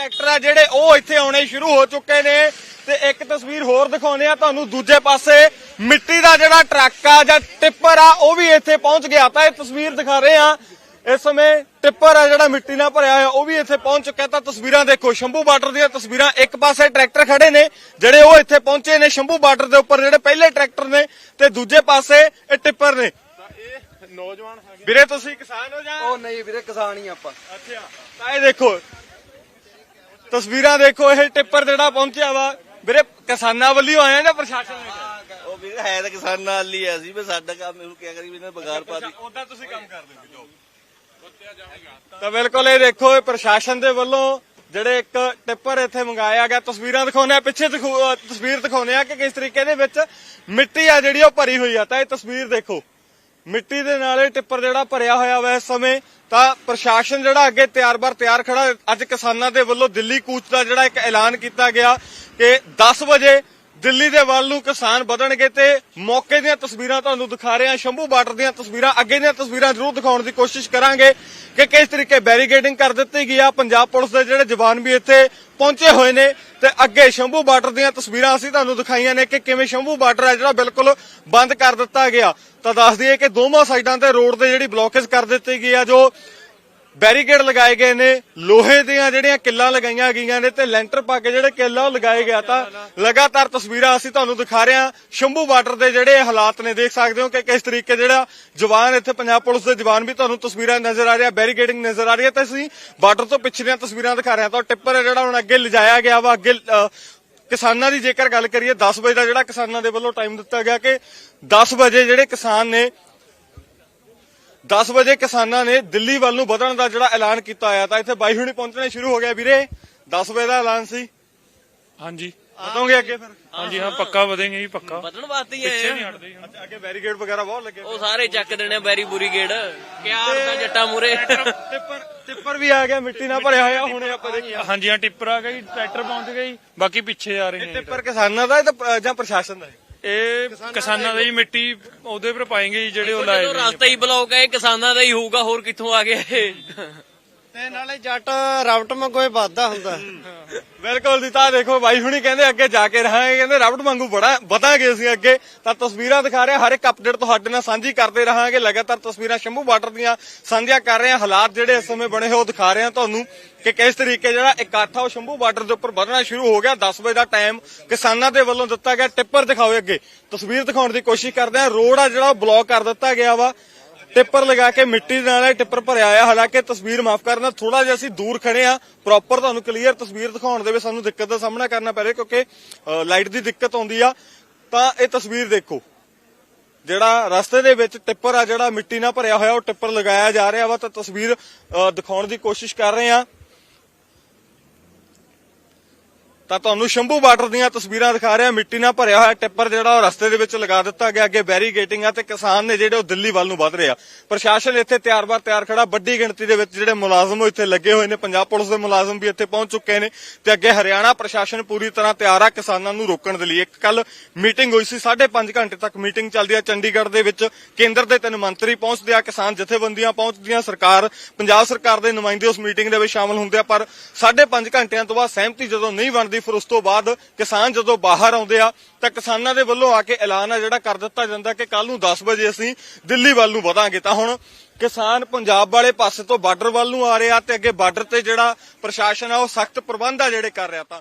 Tractor ਆ ਜਿਹੜੇ ਉਹ ਇੱਥੇ ਆਉਣੇ ਸ਼ੁਰੂ ਹੋ ਚੁੱਕੇ ਨੇ ਤੇ ਇੱਕ ਤਸਵੀਰ ਹੋਰ ਦਿਖਾਉਂਦੇ ਆ ਤੁਹਾਨੂੰ ਦੂਜੇ ਪਾਸੇ। ਮਿੱਟੀ ਦਾ ਜਿਹੜਾ ਟਰੱਕ ਆ ਜਾਂ ਟਿੱਪਰ ਆ ਉਹ ਵੀ ਇੱਥੇ ਪਹੁੰਚ ਗਿਆ ਤਾਂ ਇਹ ਤਸਵੀਰ ਦਿਖਾ ਰਹੇ ਆ। ਇਸ ਸਮੇਂ ਟਿੱਪਰ ਆ ਜਿਹੜਾ ਮਿੱਟੀ ਨਾਲ ਭਰਿਆ ਹੋਇਆ ਉਹ ਵੀ ਇੱਥੇ ਪਹੁੰਚ ਚੁੱਕਿਆ ਤਾਂ ਤਸਵੀਰਾਂ ਦੇਖੋ ਸ਼ੰਭੂ ਬਾਰਡਰ ਦੀਆਂ ਤਸਵੀਰਾਂ ਇੱਕ ਪਾਸੇ ਟਰੈਕਟਰ ਖੜੇ ਨੇ ਜਿਹੜੇ ਉਹ ਇੱਥੇ ਪਹੁੰਚੇ ਨੇ ਸ਼ੰਭੂ ਬਾਰਡਰ ਦੇ ਉੱਪਰ ਜਿਹੜੇ ਪਹਿਲੇ ਟਰੈਕਟਰ ਨੇ ਤੇ ਦੂਜੇ ਪਾਸੇ ਇਹ ਟਿੱਪਰ ਨੇ। ਨੌਜਵਾਨ ਹੈਗੇ ਵੀਰੇ ਤੁਸੀਂ ਕਿਸਾਨ ਹੋ ਜਾਂ? ਉਹ ਨਹੀਂ ਵੀਰੇ ਕਿਸਾਨ ਹੀ ਆਪਾਂ। ਅੱਛਾ ਤਾਂ ਇਹ ਦੇਖੋ ਤਸਵੀਰਾਂ ਦੇਖੋ ਇਹ ਟਿੱਪਰ ਜਿਹੜਾ ਪਹੁੰਚਿਆ ਵਾ। ਵੀਰੇ ਕਿਸਾਨਾਂ ਵੱਲੋਂ ਆਇਆ ਜਾਂ ਪ੍ਰਸ਼ਾਸਨ ਨੇ ਕਿਹਾ? ਉਹ ਵੀ ਹੈ ਤਾਂ ਕਿਸਾਨ ਨਾਲ ਹੀ ਆ ਸੀ ਵੀ ਸਾਡਾ ਕੰਮ ਇਹਨੂੰ ਕਿਆ ਕਰੀ ਵੀ ਇਹਨਾਂ ਬਗਾਰ ਪਾ ਦੀ ਉਦਾਂ ਤੁਸੀਂ ਕੰਮ ਕਰਦੇ ਹੋ ਜੋ। ਤਾਂ ਬਿਲਕੁਲ ਇਹ ਦੇਖੋ ਇਹ ਪ੍ਰਸ਼ਾਸਨ ਦੇ ਵੱਲੋਂ ਜਿਹੜੇ ਇੱਕ ਟਿੱਪਰ ਇੱਥੇ ਮੰਗਾਇਆ ਗਿਆ। ਤਸਵੀਰਾਂ ਦਿਖਾਉਂਦੇ ਆ ਪਿੱਛੇ ਤਸਵੀਰ ਦਿਖਾਉਂਦੇ ਆ ਕਿ ਕਿਸ ਤਰੀਕੇ ਦੇ ਵਿੱਚ ਮਿੱਟੀ ਆ ਜਿਹੜੀ ਉਹ ਭਰੀ ਹੋਈ ਆ। ਤਾਂ ਇਹ ਤਸਵੀਰ ਦੇਖੋ। ਮਿੱਟੀ ਦੇ ਨਾਲ ਇਹ ਟਿੱਪਰ ਜਿਹੜਾ ਭਰਿਆ ਹੋਇਆ ਵਾ ਇਸ ਸਮੇਂ, ਤਾਂ ਪ੍ਰਸ਼ਾਸਨ ਜਿਹੜਾ ਅੱਗੇ ਤਿਆਰ-ਬਰ ਤਿਆਰ ਖੜਾ ਅੱਜ ਕਿਸਾਨਾਂ ਦੇ ਵੱਲੋਂ ਦਿੱਲੀ ਕੂਚ ਦਾ ਜਿਹੜਾ ਇੱਕ ਐਲਾਨ ਕੀਤਾ ਗਿਆ ਕਿ 10 ਵਜੇ ਦਿੱਲੀ ਦੇ ਵੱਲ ਨੂੰ ਕਿਸਾਨ ਵਧਣਗੇ ਤੇ ਮੌਕੇ ਦੀਆਂ ਤਸਵੀਰਾਂ ਤੁਹਾਨੂੰ ਦਿਖਾ ਰਹੇ ਹਾਂ। ਸ਼ੰਭੂ ਬਾਰਡਰ ਦੀਆਂ ਤਸਵੀਰਾਂ, ਅੱਗੇ ਦੀਆਂ ਤਸਵੀਰਾਂ ਜ਼ਰੂਰ ਦਿਖਾਉਣ ਦੀ ਕੋਸ਼ਿਸ਼ ਕਰਾਂਗੇ ਕਿ ਕਿਸ ਤਰੀਕੇ ਬੈਰੀਕੇਡਿੰਗ ਕਰ ਦਿੱਤੀ ਗਈ ਆ। ਪੰਜਾਬ ਪੁਲਿਸ ਦੇ ਜਿਹੜੇ ਜਵਾਨ ਵੀ ਇੱਥੇ ਪਹੁੰਚੇ ਹੋਏ ਨੇ ਤੇ ਅੱਗੇ ਸ਼ੰਭੂ ਬਾਰਡਰ ਦੀਆਂ ਤਸਵੀਰਾਂ ਅਸੀਂ ਤੁਹਾਨੂੰ ਦਿਖਾਈਆਂ ਨੇ ਕਿ ਕਿਵੇਂ ਸ਼ੰਭੂ ਬਾਰਡਰ ਹੈ ਜਿਹੜਾ ਬਿਲਕੁਲ ਬੰਦ ਕਰ ਦਿੱਤਾ ਗਿਆ। ਤਾਂ ਦੱਸ ਦਈਏ ਕਿ ਦੋਵਾਂ ਸਾਈਡਾਂ ਤੇ ਰੋਡ ਤੇ ਜਿਹੜੀ ਬਲੌਕੇਜ ਕਰ ਦਿੱਤੀ ਗਈ ਆ, ਜੋ ਬੈਰੀਕੇਡ ਲਗਾਏ ਗਏ ਨੇ, ਲੋਹੇ ਦੀਆਂ ਜਿਹੜੀਆਂ ਕਿੱਲਾਂ ਲਗਾਈਆਂ ਗਈਆਂ ਨੇ ਤੇ ਲੈਂਟਰ ਪਾ ਕੇ ਜਿਹੜੇ ਕਿੱਲਾ ਉਹ ਲਗਾਏ ਗਿਆ ਤਾਂ ਲਗਾਤਾਰ ਤਸਵੀਰਾਂ ਅਸੀਂ ਤੁਹਾਨੂੰ ਦਿਖਾ ਰਹੇ ਹਾਂ। ਸ਼ੰਭੂ ਬਾਰਡਰ ਦੇ ਜਿਹੜੇ ਹਾਲਾਤ ਨੇ, ਦੇਖ ਸਕਦੇ ਹੋ ਕਿ ਕਿਸ ਤਰੀਕੇ ਜਿਹੜਾ ਜਵਾਨ ਇੱਥੇ ਪੰਜਾਬ ਪੁਲਿਸ ਦੇ ਜਵਾਨ ਵੀ ਤੁਹਾਨੂੰ ਤਸਵੀਰਾਂ ਨਜ਼ਰ ਆ ਰਿਹਾ ਬੈਰੀਕੇਡਿੰਗ ਨਜ਼ਰ ਆ ਰਹੀ ਹੈ ਤੇ ਅਸੀਂ ਬਾਰਡਰ ਤੋਂ ਪਿਛਲੀਆਂ ਤਸਵੀਰਾਂ ਦਿਖਾ ਰਹੇ ਹਾਂ। ਤਾਂ ਟਿੱਪਰ ਹੈ ਜਿਹੜਾ ਹੁਣ ਅੱਗੇ ਲਿਜਾਇਆ ਗਿਆ ਵਾ, ਅੱਗੇ ਕਿਸਾਨਾਂ ਦੀ ਜੇਕਰ ਗੱਲ ਕਰੀਏ 10 ਵਜੇ ਦਾ ਜਿਹੜਾ ਕਿਸਾਨਾਂ ਦੇ ਵੱਲੋਂ ਟਾਈਮ ਦਿੱਤਾ ਗਿਆ ਕਿ 10 ਵਜੇ ਜਿਹੜੇ ਕਿਸਾਨ ਨੇ 10 ਵਜੇ ਕਿਸਾਨਾਂ ਨੇ ਦਿੱਲੀ ਵੱਲ ਨੂੰ ਵਧਣ ਦਾ ਜਿਹੜਾ ਐਲਾਨ ਕੀਤਾ ਆਇਆ ਤਾਂ ਇੱਥੇ ਬਾਈ ਹੁਣੀ ਪਹੁੰਚਣੇ ਸ਼ੁਰੂ ਹੋ ਗਿਆ ਵੀਰੇ। 10 ਵਜੇ ਦਾ ਐਲਾਨ ਸੀ। ਹਾਂਜੀ। ਵਧੋਗੇ ਅੱਗੇ ਫਿਰ? ਹਾਂਜੀ ਹਾਂ ਪੱਕਾ ਵਧेंगे ਜੀ ਪੱਕਾ। ਵਧਣ ਵਾਸਤੇ ਹੀ ਪਿੱਛੇ ਆਏ ਨਹੀਂ ਆ ਹਟਦੇ ਜੀ। ਹੁਣ। ਅੱਛਾ ਅੱਗੇ ਬੈਰੀਕੇਡ ਵਗੈਰਾ ਬਹੁਤ ਲੱਗੇ ਉਹ ਸਾਰੇ ਚੱਕ ਦੇਣੇ ਬੈਰੀ ਬੁਰੀ ਗੇੜ। ਕਿਆ ਆਰਤਾ ਜੱਟਾ ਮੂਰੇ ਟਿੱਪਰ ਟਿੱਪਰ ਵੀ ਆ ਗਿਆ ਮਿੱਟੀ ਨਾਲ ਭਰਿਆ ਹੋਇਆ ਹੁਣੇ ਆਪਾਂ ਦੇਖੀਏ ਹਾਂਜੀ ਹਾਂ ਟਿੱਪਰ ਆ ਗਿਆ ਜੀ ਟਰੈਕਟਰ ਪਹੁੰਚ ਗਿਆ ਜੀ ਬਾਕੀ ਪਿੱਛੇ ਆ ਰਹੇ ਨੇ। ਟਿੱਪਰ ਕਿਸਾਨਾਂ ਦਾ ਹੈ ਤਾਂ ਪ- ਜਾਂ ਪ੍ਰਸ਼ਾਸਨ ਦਾ ਹੈ? ਇਹ ਕਿਸਾਨਾਂ ਦਾ ਜੀ ਮਿੱਟੀ ਉਹਦੇ ਪਰ ਪਾਏंगे ਜੀ ਜਿਹੜੇ ਉਹ ਲਾਏ ਹੋਏ ਨੇ। ਰਸਤਾ ਹੀ ਬਲੌਕ ਹੈ ਇਹ ਕਿਸਾਨਾਂ ਦਾ ਹੀ ਹੋਊਗਾ ਹੋਰ ਕਿੱਥੋਂ ਆ ਗਿਆ ਇਹ ਤੇ ਨਾਲੇ ਜੱਟ ਰਬਟ ਮੰਗੋਏ ਵਾਦਾ ਹੁੰਦਾ। ਬਿਲਕੁਲ ਜੀ, ਤਾਂ ਦੇਖੋ ਬਾਈ ਹੁਣੀ ਕਹਿੰਦੇ ਅੱਗੇ ਜਾ ਕੇ ਰਹਾਂਗੇ, ਕਹਿੰਦੇ ਰਬੜ ਵਾਂਗੂ ਬੜਾ ਵਧਾਂਗੇ ਅਸੀਂ ਅੱਗੇ। ਤਾਂ ਤਸਵੀਰਾਂ ਦਿਖਾ ਰਹੇ, ਹਰ ਇੱਕ ਅਪਡੇਟ ਤੁਹਾਡੇ ਨਾਲ ਸਾਂਝੀ ਕਰਦੇ ਰਹਾਂਗੇ। ਲਗਾਤਾਰ ਤਸਵੀਰਾਂ ਸ਼ੰਭੂ ਬਾਰਡਰ ਦੀਆਂ ਸਾਂਝੀਆਂ ਕਰ ਰਹੇ ਹਾਂ। ਹਾਲਾਤ ਜਿਹੜੇ ਇਸ ਸਮੇਂ ਬਣੇ ਹੋਏ ਉਹ ਦਿਖਾ ਰਹੇ ਹਾਂ ਤੁਹਾਨੂੰ ਕਿ ਕਿਸ ਤਰੀਕੇ ਜਿਹੜਾ ਇਕੱਠ ਆ ਉਹ ਸ਼ੰਭੂ ਬਾਰਡਰ ਦੇ ਉੱਪਰ ਵਧਣਾ ਸ਼ੁਰੂ ਹੋ ਗਿਆ। 10 ਵਜੇ ਦਾ ਟਾਈਮ ਕਿਸਾਨਾਂ ਦੇ ਵੱਲੋਂ ਦਿੱਤਾ ਗਿਆ ਟਿੱਪਰ ਦਿਖਾਓ ਅੱਗੇ। ਤਸਵੀਰ ਦਿਖਾਉਣ ਦੀ ਕੋਸ਼ਿਸ਼ ਕਰਦੇ ਹਾਂ। ਰੋਡ ਆ ਜਿਹੜਾ ਬਲੌਕ ਕਰ ਦਿੱਤਾ ਗਿਆ ਵਾ। ਟਿੱਪਰ ਲਗਾ ਕੇ ਮਿੱਟੀ ਦੇ ਨਾਲ ਇਹ ਟਿੱਪਰ ਭਰਿਆ ਆ ਹਾਲਾਂਕਿ ਤਸਵੀਰ ਮਾਫ ਕਰਨਾ ਥੋੜਾ ਜਿਹਾ ਅਸੀਂ ਦੂਰ ਖੜੇ ਆ ਪ੍ਰੋਪਰ ਤੁਹਾਨੂੰ ਕਲੀਅਰ ਤਸਵੀਰ ਦਿਖਾਉਣ ਦੇ ਵਿੱਚ ਸਾਨੂੰ ਦਿੱਕਤ ਦਾ ਸਾਹਮਣਾ ਕਰਨਾ ਪੈ ਰਿਹਾ, ਕਿਉਂਕਿ ਲਾਈਟ ਦੀ ਦਿੱਕਤ ਆਉਂਦੀ ਆ। ਤਾਂ ਇਹ ਤਸਵੀਰ ਦੇਖੋ। ਜਿਹੜਾ ਰਸਤੇ ਦੇ ਵਿੱਚ ਟਿੱਪਰ ਆ, ਜਿਹੜਾ ਮਿੱਟੀ ਨਾਲ ਭਰਿਆ ਹੋਇਆ, ਉਹ ਟਿੱਪਰ ਲਗਾਇਆ ਜਾ ਰਿਹਾ ਵਾ, ਤਾਂ ਤਸਵੀਰ ਦਿਖਾਉਣ ਦੀ ਕੋਸ਼ਿਸ਼ ਕਰ ਰਹੇ ਆ ਤਾਂ ਤੁਹਾਨੂੰ ਸ਼ੰਭੂ ਬਾਰਡਰ ਦੀਆਂ ਤਸਵੀਰਾਂ ਦਿਖਾ ਰਿਹਾ। ਮਿੱਟੀ ਨਾਲ ਭਰਿਆ ਹੋਇਆ ਟਿੱਪਰ ਜਿਹੜਾ ਉਹ ਰਸਤੇ ਦੇ ਵਿੱਚ ਲਗਾ ਦਿੱਤਾ ਗਿਆ। ਅੱਗੇ ਬੈਰੀਗੇਟਿੰਗ ਆ ਤੇ ਕਿਸਾਨ ਨੇ ਜਿਹੜੇ ਉਹ ਦਿੱਲੀ ਵੱਲ ਨੂੰ ਵੱਧ ਰਹੇ ਆ। ਪ੍ਰਸ਼ਾਸਨ ਇੱਥੇ ਤਿਆਰ-ਬਾਰ ਤਿਆਰ ਖੜਾ। ਵੱਡੀ ਗਿਣਤੀ ਦੇ ਵਿੱਚ ਜਿਹੜੇ ਮੁਲਾਜ਼ਮ ਉਹ ਇੱਥੇ ਲੱਗੇ ਹੋਏ ਨੇ। ਪੰਜਾਬ ਪੁਲਿਸ ਦੇ ਮੁਲਾਜ਼ਮ ਵੀ ਇੱਥੇ ਪਹੁੰਚ ਚੁੱਕੇ ਨੇ ਤੇ ਅੱਗੇ ਹਰਿਆਣਾ ਪ੍ਰਸ਼ਾਸਨ ਪੂਰੀ ਤਰ੍ਹਾਂ ਤਿਆਰ ਆ ਕਿਸਾਨਾਂ ਨੂੰ ਰੋਕਣ ਦੇ ਲਈ। ਇੱਕ ਕੱਲ ਮੀਟਿੰਗ ਹੋਈ ਸੀ 5.5 ਘੰਟੇ ਤੱਕ ਮੀਟਿੰਗ ਚੱਲਦੀ ਆ। ਚੰਡੀਗੜ੍ਹ ਦੇ ਵਿੱਚ ਕੇਂਦਰ ਦੇ ਤਿੰਨ ਮੰਤਰੀ ਪਹੁੰਚਦੇ ਆ। ਕਿਸਾਨ ਜਥੇਬੰਦੀਆਂ ਪਹੁੰਚਦੀਆਂ, ਸਰਕਾਰ, ਪੰਜਾਬ ਸਰਕਾਰ ਦੇ ਨੁਮਾਇੰਦੇ ਉਸ ਮੀਟਿੰਗ ਦੇ ਵਿੱਚ ਸ਼ਾਮਲ ਹੁੰਦੇ ਆ। ਪਰ 5.5 ਘੰਟਿਆਂ ਤੋਂ ਬਾਅਦ ਸਹਿਮਤੀ ਜਦੋਂ ਨਹੀਂ ਬਣਦੀ ਫਿਰ ਉਸ ਤੋਂ ਬਾਅਦ ਕਿਸਾਨ ਜਦੋਂ ਬਾਹਰ ਆਉਂਦੇ ਆ, ਤਾਂ ਕਿਸਾਨਾਂ ਦੇ ਵੱਲੋਂ ਆ ਕੇ ਐਲਾਨ ਆ ਜਿਹੜਾ ਕਰ ਦਿੱਤਾ ਜਾਂਦਾ ਕਿ ਕੱਲ ਨੂੰ 10 ਵਜੇ ਅਸੀਂ ਦਿੱਲੀ ਵੱਲ ਨੂੰ ਵਧਾਂਗੇ। ਤਾਂ ਹੁਣ ਕਿਸਾਨ ਪੰਜਾਬ ਵਾਲੇ ਪਾਸੇ ਤੋਂ ਬਾਰਡਰ ਵੱਲ ਨੂੰ ਆ ਰਿਹਾ ਤੇ ਅੱਗੇ ਬਾਰਡਰ ਤੇ ਜਿਹੜਾ ਪ੍ਰਸ਼ਾਸਨ ਆ, ਉਹ ਸਖਤ ਪ੍ਰਬੰਧ ਆ ਜਿਹੜੇ ਕਰ ਰਿਹਾ ਤਾਂ।